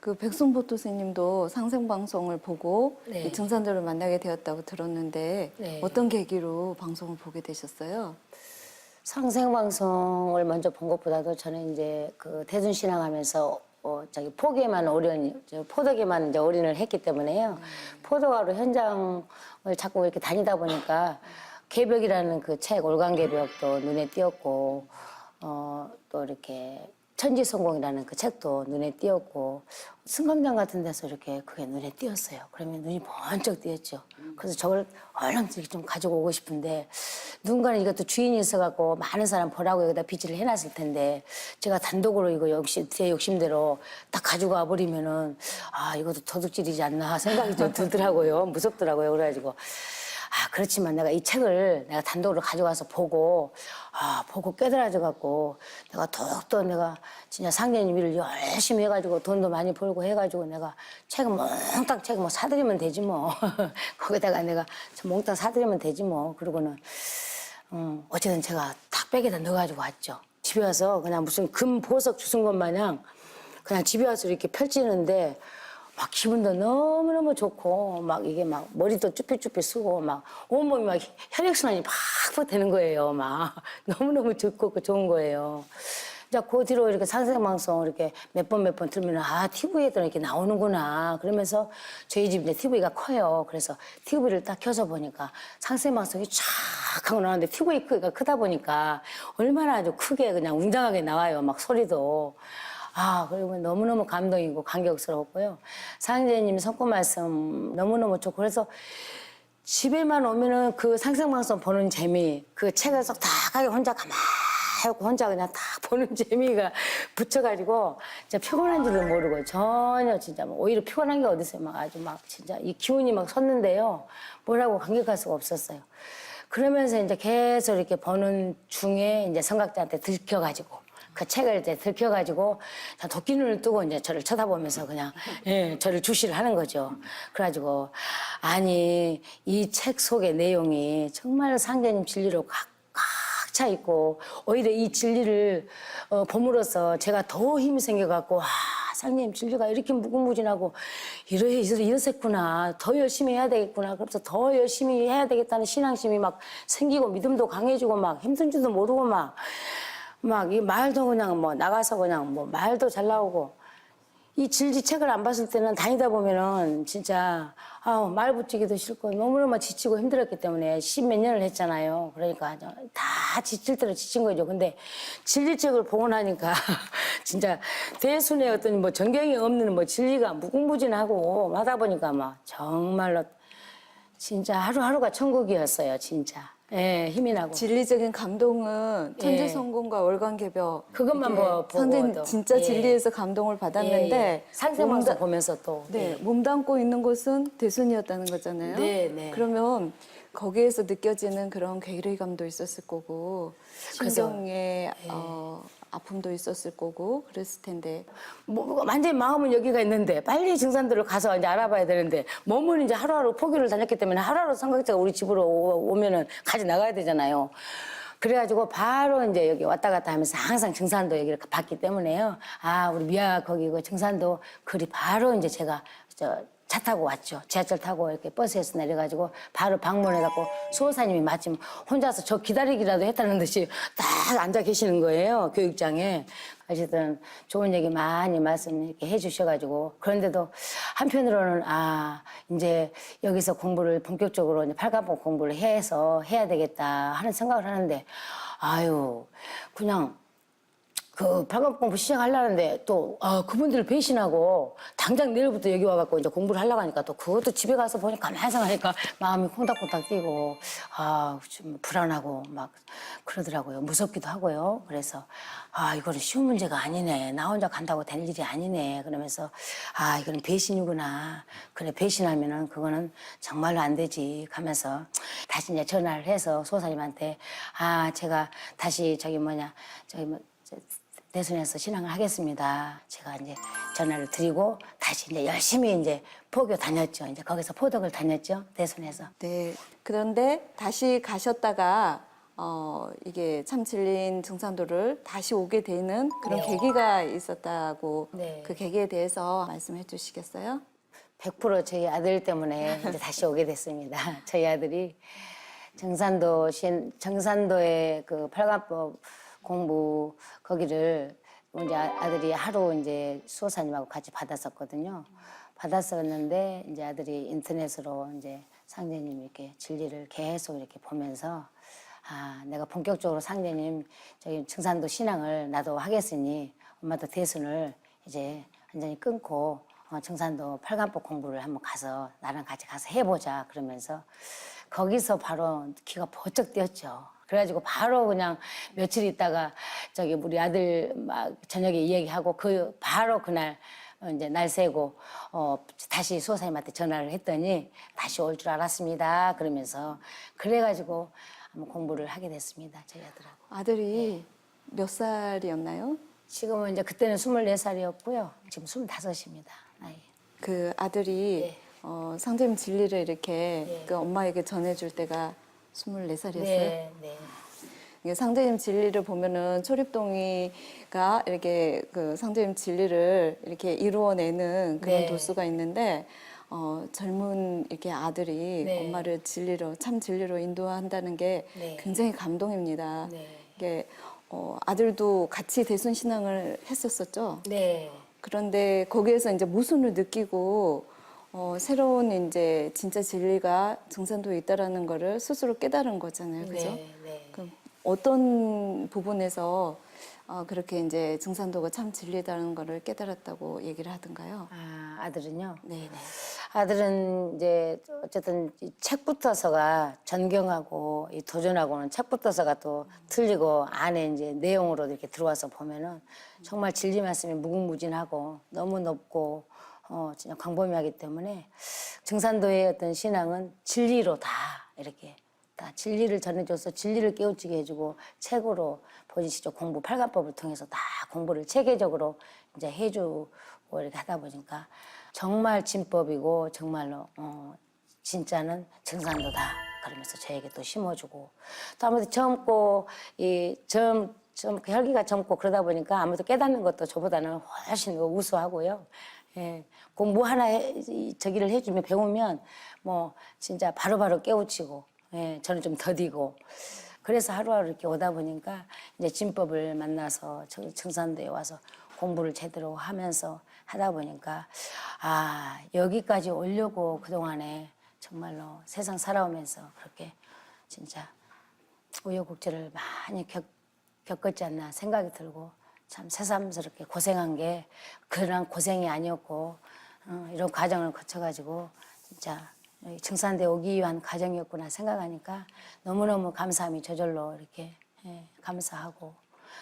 그 백순보토 스님도 상생 방송을 보고 네. 이 증산들을 만나게 되었다고 들었는데 네. 어떤 계기로 방송을 보게 되셨어요? 상생 방송을 먼저 본 것보다도 저는 이제 그 대순 신앙하면서 어, 저기 포기에만 저 포덕에만 이제 올인을 했기 때문에요. 포도가로 현장을 자꾸 이렇게 다니다 보니까 개벽이라는 그 책, 올간 개벽도 눈에 띄었고, 어, 또 이렇게 천지성공이라는 그 책도 눈에 띄었고, 승강장 같은 데서 이렇게 그게 눈에 띄었어요. 그러면 눈이 번쩍 띄었죠. 그래서 저걸 얼른 이렇게 좀 가지고 오고 싶은데, 누군가는 이것도 주인이 있어갖고 많은 사람 보라고 여기다 비치를 해놨을 텐데, 제가 단독으로 이거 욕심, 제 욕심대로 딱 가지고 와버리면은, 아, 이것도 도둑질이지 않나 생각이 좀 들더라고요. 무섭더라고요. 그래가지고. 아, 그렇지만 내가 이 책을 내가 단독으로 가져가서 보고, 아, 보고 깨달아져갖고, 내가 더욱더 내가 진짜 상대님 일을 열심히 해가지고 돈도 많이 벌고 해가지고 내가 책을 몽땅 책을 뭐 사드리면 되지 뭐. 거기다가 내가 저 몽땅 사드리면 되지 뭐. 그러고는, 음, 어쨌든 제가 탁 백에다 넣어가지고 왔죠. 집에 와서 그냥 무슨 금 보석 주신 것 마냥 그냥 집에 와서 이렇게 펼치는데 막 기분도 너무너무 좋고 막 이게 막 머리도 쭈뼛쭈뼛 쓰고 막 온몸이 막 혈액순환이 팍팍 되는 거예요. 막 너무너무 좋고 그 좋은 거예요. 이제 그 뒤로 이렇게 상생방송 이렇게 몇 번 몇 번 들으면 아 TV에도 이렇게 나오는구나 그러면서 저희 집 이제 TV가 커요. 그래서 TV를 딱 켜서 보니까 상생방송이 쫙 하고 나오는데 TV 크기가 크다 보니까 얼마나 아주 크게 그냥 웅장하게 나와요. 막 소리도. 아, 그리고 너무너무 감동이고 감격스러웠고요. 상제님 성구 말씀 너무너무 좋고 그래서 집에만 오면은 그 상생방송 보는 재미, 그 책을 쏙탁하게 혼자 가만히 하고 혼자 그냥 딱 보는 재미가 붙여가지고 진짜 피곤한지도 모르고 전혀 진짜 뭐 오히려 피곤한 게 어딨어요. 막 아주 막 진짜 이 기운이 막 섰는데요. 뭐라고 감격할 수가 없었어요. 그러면서 이제 계속 이렇게 보는 중에 이제 성각자한테 들켜가지고 그 책을 이제 들켜가지고 다 도끼 눈을 뜨고 이제 저를 쳐다보면서 그냥 예, 저를 주시를 하는 거죠. 그래가지고 아니 이 책 속의 내용이 정말 상대님 진리로 꽉 차 있고 오히려 이 진리를 어, 봄으로써 제가 더 힘이 생겨갖고 아 상님 진리가 이렇게 무궁무진하고 이래 이랬구나 더 열심히 해야 되겠구나 그래서 더 열심히 해야 되겠다는 신앙심이 막 생기고 믿음도 강해지고 막 힘든지도 모르고 막 막 이 말도 그냥 뭐 나가서 그냥 뭐 말도 잘 나오고 이 질지 책을 안 봤을 때는 다니다 보면은 진짜 아우 말 붙이기도 싫고 너무너무 지치고 힘들었기 때문에 십 몇 년을 했잖아요. 그러니까 다 지칠 대로 지친 거죠. 근데 진리 책을 보고 나니까 진짜 대순의 어떤 뭐 전경이 없는 뭐 진리가 무궁무진하고 하다 보니까 막 정말로 진짜 하루하루가 천국이었어요. 진짜. 예, 힘이 나고. 진리적인 감동은 예. 천지성공과 월간 개벽 그것만 이게 뭐 상대 보고도. 진짜 예. 진리에서 감동을 받았는데 예, 예. 상생방송 몸담- 보면서 또. 네, 예. 몸담고 있는 곳은 대순이었다는 거잖아요. 네, 네. 그러면 거기에서 느껴지는 그런 괴리감도 있었을 거고 그래서- 신경의 어, 아픔도 있었을 거고 그랬을 텐데 뭐, 뭐 완전히 마음은 여기가 있는데 빨리 증산들을 가서 이제 알아봐야 되는데 몸은 이제 하루하루 포기를 다녔기 때문에 하루하루 성각자가 우리 집으로 오- 오면은 가지 나가야 되잖아요. 그래가지고 바로 이제 여기 왔다 갔다 하면서 항상 증산도 여기를 봤기 때문에요. 아 우리 미아 거기고 증산도 그리 바로 이제 제가 저 차 타고 왔죠. 지하철 타고 이렇게 버스에서 내려가지고 바로 방문해갖고 수호사님이 마침 혼자서 저 기다리기라도 했다는 듯이 딱 앉아 계시는 거예요. 교육장에. 어쨌든 좋은 얘기 많이 말씀 이렇게 해주셔가지고 그런데도 한편으로는 아 이제 여기서 공부를 본격적으로 이제 팔가봉 공부를 해서 해야 되겠다 하는 생각을 하는데 아유 그냥 그 팔각 공부 시작하려는데 또 아, 그분들 배신하고 당장 내일부터 여기 와갖고 이제 공부를 하려고 하니까 또 그것도 집에 가서 보니까 가만히 생각하니까 마음이 콩닥콩닥 뛰고 아좀 불안하고 막 그러더라고요. 무섭기도 하고요. 그래서 아 이거는 쉬운 문제가 아니네. 나 혼자 간다고 될 일이 아니네. 그러면서 아 이거는 배신이구나. 그래 배신하면은 그거는 정말로 안 되지. 하면서 다시 이제 전화를 해서 소사님한테 아 제가 다시 저기 뭐냐 저기 뭐 저- 대순에서 신앙을 하겠습니다. 제가 이제 전화를 드리고 다시 이제 열심히 이제 포교 다녔죠. 이제 거기서 포덕을 다녔죠. 대순에서. 네 그런데 다시 가셨다가 어, 이게 참 질린 증산도를 다시 오게 되는 그런 네. 계기가 있었다고 네. 그 계기에 대해서 말씀해 주시겠어요? 100% 저희 아들 때문에 이제 다시 오게 됐습니다. 저희 아들이 정산도 신 정산도의 그 팔관법 공부 거기를 이제 아- 아들이 하루 이제 수호사님하고 같이 받았었거든요. 받았었는데 이제 아들이 인터넷으로 이제 상제님 이렇게 진리를 계속 이렇게 보면서 아 내가 본격적으로 상제님 저기 증산도 신앙을 나도 하겠으니 엄마도 대순을 이제 완전히 끊고 어, 증산도 팔관법 공부를 한번 가서 나랑 같이 가서 해보자 그러면서 거기서 바로 귀가 번쩍 뛰었죠. 그래가지고 바로 그냥 며칠 있다가 저기 우리 아들 막 저녁에 이야기하고 그 바로 그날 어, 이제 날 세고 어 다시 수호사님한테 전화를 했더니 다시 올 줄 알았습니다. 그러면서 그래가지고 한번 공부를 하게 됐습니다. 저희 아들하고. 아들이 몇 살이었나요? 지금은 이제 그때는 24살이었고요. 지금 25입니다. 나이. 그 아들이 네. 어, 상제님 진리를 이렇게 네. 그 엄마에게 전해줄 때가 24살이었어요. 네, 네. 상대님 진리를 보면은 초립동이가 이렇게 그 상대님 진리를 이렇게 이루어내는 그런 네. 도수가 있는데 어, 젊은 이렇게 아들이 네. 엄마를 진리로 참 진리로 인도한다는 게 네. 굉장히 감동입니다. 네. 이게 어, 아들도 같이 대순 신앙을 했었었죠. 네. 그런데 거기에서 이제 모순을 느끼고 어, 새로운 이제 진짜 진리가 증산도에 있다라는 거를 스스로 깨달은 거잖아요. 그죠? 네. 네. 그 어떤 부분에서 어, 그렇게 이제 증산도가 참 진리다는 거를 깨달았다고 얘기를 하던가요? 아, 아들은요? 네 네. 아들은 이제 어쨌든 이 책부터서가 전경하고 이 도전하고는 책부터서가 또 틀리고 안에 이제 내용으로 이렇게 들어와서 보면은 정말 진리 말씀이 무궁무진하고 너무 높고 어 진짜 광범위하기 때문에 증산도의 어떤 신앙은 진리로 다 이렇게 다 진리를 전해줘서 진리를 깨우치게 해주고 책으로 본시적 공부 팔관법을 통해서 다 공부를 체계적으로 이제 해주고 이렇게 하다 보니까 정말 진법이고 정말로 어, 진짜는 증산도다 그러면서 저에게 또 심어주고 또 아무래도 젊고 이점 좀 혈기가 젊고 그러다 보니까 아무래도 깨닫는 것도 저보다는 훨씬 더 우수하고요. 예, 공부 하나 해, 이- 저기를 해주면 배우면 뭐 진짜 바로 바로 깨우치고 예, 저는 좀 더디고. 그래서 하루하루 이렇게 오다 보니까 이제 진법을 만나서 저 증산도에 와서 공부를 제대로 하면서 하다 보니까 아 여기까지 오려고 그동안에 정말로 세상 살아오면서 그렇게 진짜 우여곡절을 많이 겪, 겪었지 않나 생각이 들고 참 새삼스럽게 고생한 게 그런 고생이 아니었고 어, 이런 과정을 거쳐가지고 진짜 증산대 오기 위한 과정이었구나 생각하니까 너무너무 감사함이 저절로 이렇게 예, 감사하고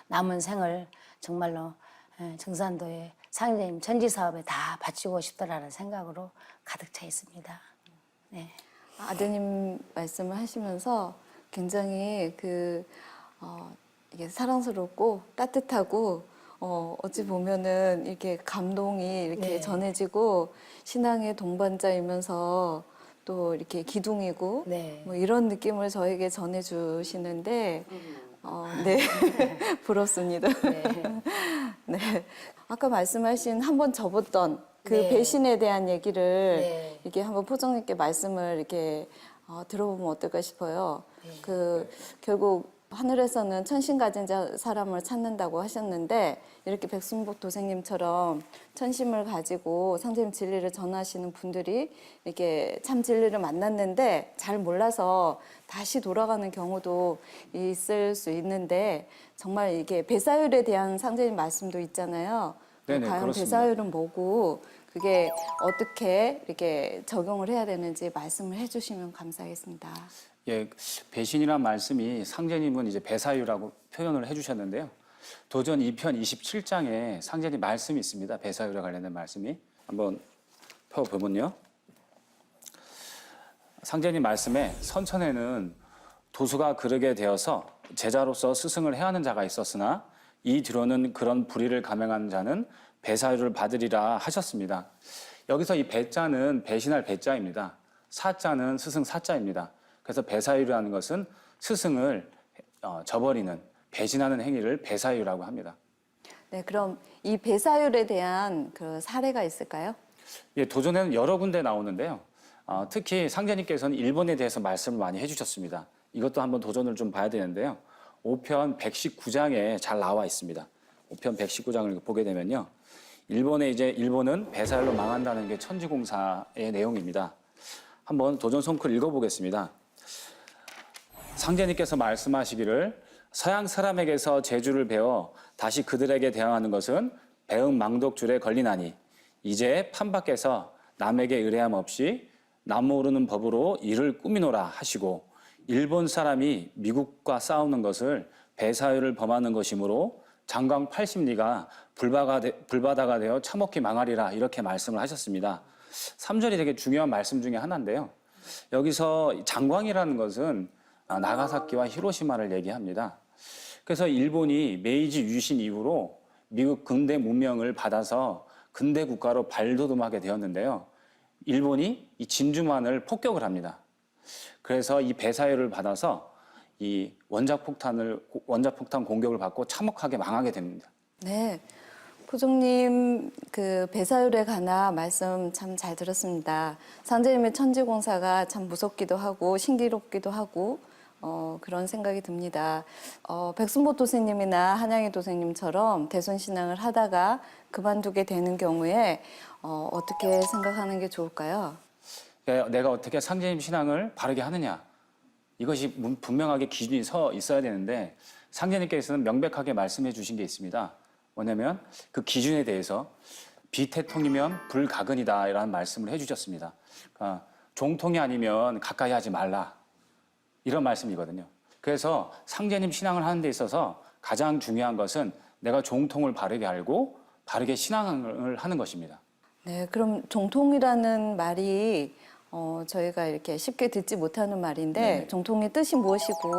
남은 생을 정말로 예, 증산도의 상제님 천지 사업에 다 바치고 싶다라는 생각으로 가득 차 있습니다. 네. 아드님 말씀을 하시면서 굉장히 그 어, 이게 사랑스럽고 따뜻하고 어, 어찌 보면은 이렇게 감동이 이렇게 네. 전해지고 신앙의 동반자이면서 또 이렇게 기둥이고 네. 뭐 이런 느낌을 저에게 전해주시는데 어, 네 부럽습니다. 네. 네. 아까 말씀하신 한 번 접었던 그 네. 배신에 대한 얘기를 네. 이렇게 한번 포정 있게 말씀을 이렇게 어, 들어보면 어떨까 싶어요. 네. 그 결국 하늘에서는 천신 가진 자 사람을 찾는다고 하셨는데 이렇게 백순복 도생님처럼 천심을 가지고 상제님 진리를 전하시는 분들이 이렇게 참 진리를 만났는데 잘 몰라서 다시 돌아가는 경우도 있을 수 있는데 정말 이게 배사율에 대한 상제님 말씀도 있잖아요. 네네, 과연 그렇습니다. 배사율은 뭐고 그게 어떻게 이렇게 적용을 해야 되는지 말씀을 해주시면 감사하겠습니다. 예, 배신이란 말씀이 상제님은 이제 배사유라고 표현을 해주셨는데요. 도전 2편 27장에 상제님 말씀이 있습니다. 배사유와 관련된 말씀이 한번 펴보면요. 상제님 말씀에 선천에는 도수가 그르게 되어서 제자로서 스승을 해야 하는 자가 있었으나 이 뒤로는 그런 불의를 감행한 자는 배사유를 받으리라 하셨습니다. 여기서 이 배자는 배신할 배자입니다. 사자는 스승 사자입니다. 그래서 배사유라는 것은 스승을 어, 저버리는 배신하는 행위를 배사유라고 합니다. 네, 그럼 이 배사율에 대한 그 사례가 있을까요? 예, 도전에는 여러 군데 나오는데요. 어, 특히 상제님께서는 일본에 대해서 말씀을 많이 해주셨습니다. 이것도 한번 도전을 좀 봐야 되는데요. 5편 119장에 잘 나와 있습니다. 5편 119장을 보게 되면요. 일본에 이제 일본은 배사율로 망한다는 게 천지공사의 내용입니다. 한번 도전 성크를 읽어보겠습니다. 상제님께서 말씀하시기를 서양 사람에게서 재주를 배워 다시 그들에게 대항하는 것은 배은망덕줄에 걸리나니 이제 판밖에서 남에게 의뢰함 없이 남 모르는 법으로 일을 꾸미노라 하시고 일본 사람이 미국과 싸우는 것을 배사율을 범하는 것이므로 장광 80리가 불바가 되, 불바다가 되어 참먹기 망하리라 이렇게 말씀을 하셨습니다. 3절이 되게 중요한 말씀 중에 하나인데요. 여기서 장광이라는 것은 아, 나가사키와 히로시마를 얘기합니다. 그래서 일본이 메이지 유신 이후로 미국 근대 문명을 받아서 근대 국가로 발돋움하게 되었는데요. 일본이 이 진주만을 폭격을 합니다. 그래서 이 배사율을 받아서 이 원자 폭탄을 원자 폭탄 공격을 받고 참혹하게 망하게 됩니다. 네. 포종님 그 배사율에 관한 말씀 참 잘 들었습니다. 상제님의 천지공사가 참 무섭기도 하고 신기롭기도 하고 어, 그런 생각이 듭니다. 어, 백순보 도생님이나 한양희 도생님처럼 대선 신앙을 하다가 그만두게 되는 경우에 어, 어떻게 생각하는 게 좋을까요? 그러니까 내가 어떻게 상제님 신앙을 바르게 하느냐 이것이 문- 분명하게 기준이 서 있어야 되는데 상제님께서는 명백하게 말씀해 주신 게 있습니다. 뭐냐면 그 기준에 대해서 비태통이면 불가근이다라는 말씀을 해주셨습니다. 그러니까 종통이 아니면 가까이 하지 말라 이런 말씀이거든요. 그래서 상제님 신앙을 하는 데 있어서 가장 중요한 것은 내가 종통을 바르게 알고 바르게 신앙을 하는 것입니다. 네, 그럼 종통이라는 말이 어, 저희가 이렇게 쉽게 듣지 못하는 말인데 네네. 종통의 뜻이 무엇이고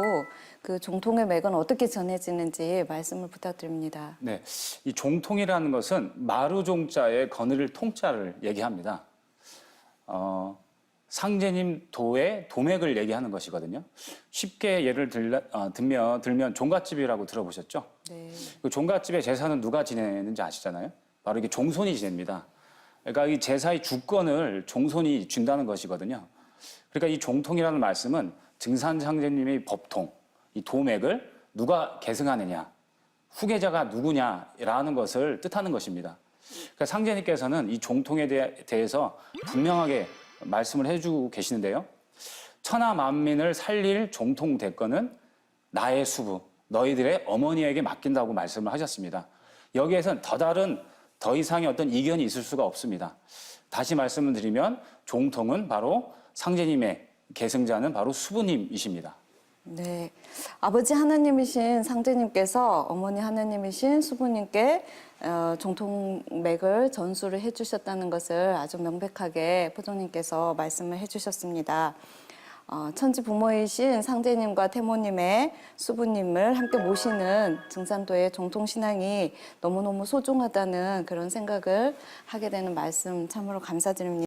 그 종통의 맥은 어떻게 전해지는지 말씀을 부탁드립니다. 네, 이 종통이라는 것은 마루종자의 거느릴 통자를 얘기합니다. 어, 상제님 도의 도맥을 얘기하는 것이거든요. 쉽게 예를 들라, 어, 들면, 들면 종갓집이라고 들어보셨죠? 네. 그 종갓집의 제사는 누가 지내는지 아시잖아요? 바로 이게 종손이 지냅니다. 그러니까 이 제사의 주권을 종손이 준다는 것이거든요. 그러니까 이 종통이라는 말씀은 증산상제님의 법통, 이 도맥을 누가 계승하느냐, 후계자가 누구냐라는 것을 뜻하는 것입니다. 그러니까 상제님께서는 이 종통에 대해, 대해서 분명하게 말씀을 해주고 계시는데요. 천하 만민을 살릴 종통 대권은 나의 수부, 너희들의 어머니에게 맡긴다고 말씀을 하셨습니다. 여기에선 더 다른 더 이상의 어떤 이견이 있을 수가 없습니다. 다시 말씀을 드리면 종통은 바로 상제님의 계승자는 바로 수부님이십니다. 네. 아버지 하나님이신 상제님께서 어머니 하나님이신 수부님께 어, 종통맥을 전수를 해주셨다는 것을 아주 명백하게 포도님께서 말씀을 해주셨습니다. 어, 천지 부모이신 상제님과 태모님의 수부님을 함께 모시는 증산도의 종통신앙이 너무너무 소중하다는 그런 생각을 하게 되는 말씀 참으로 감사드립니다.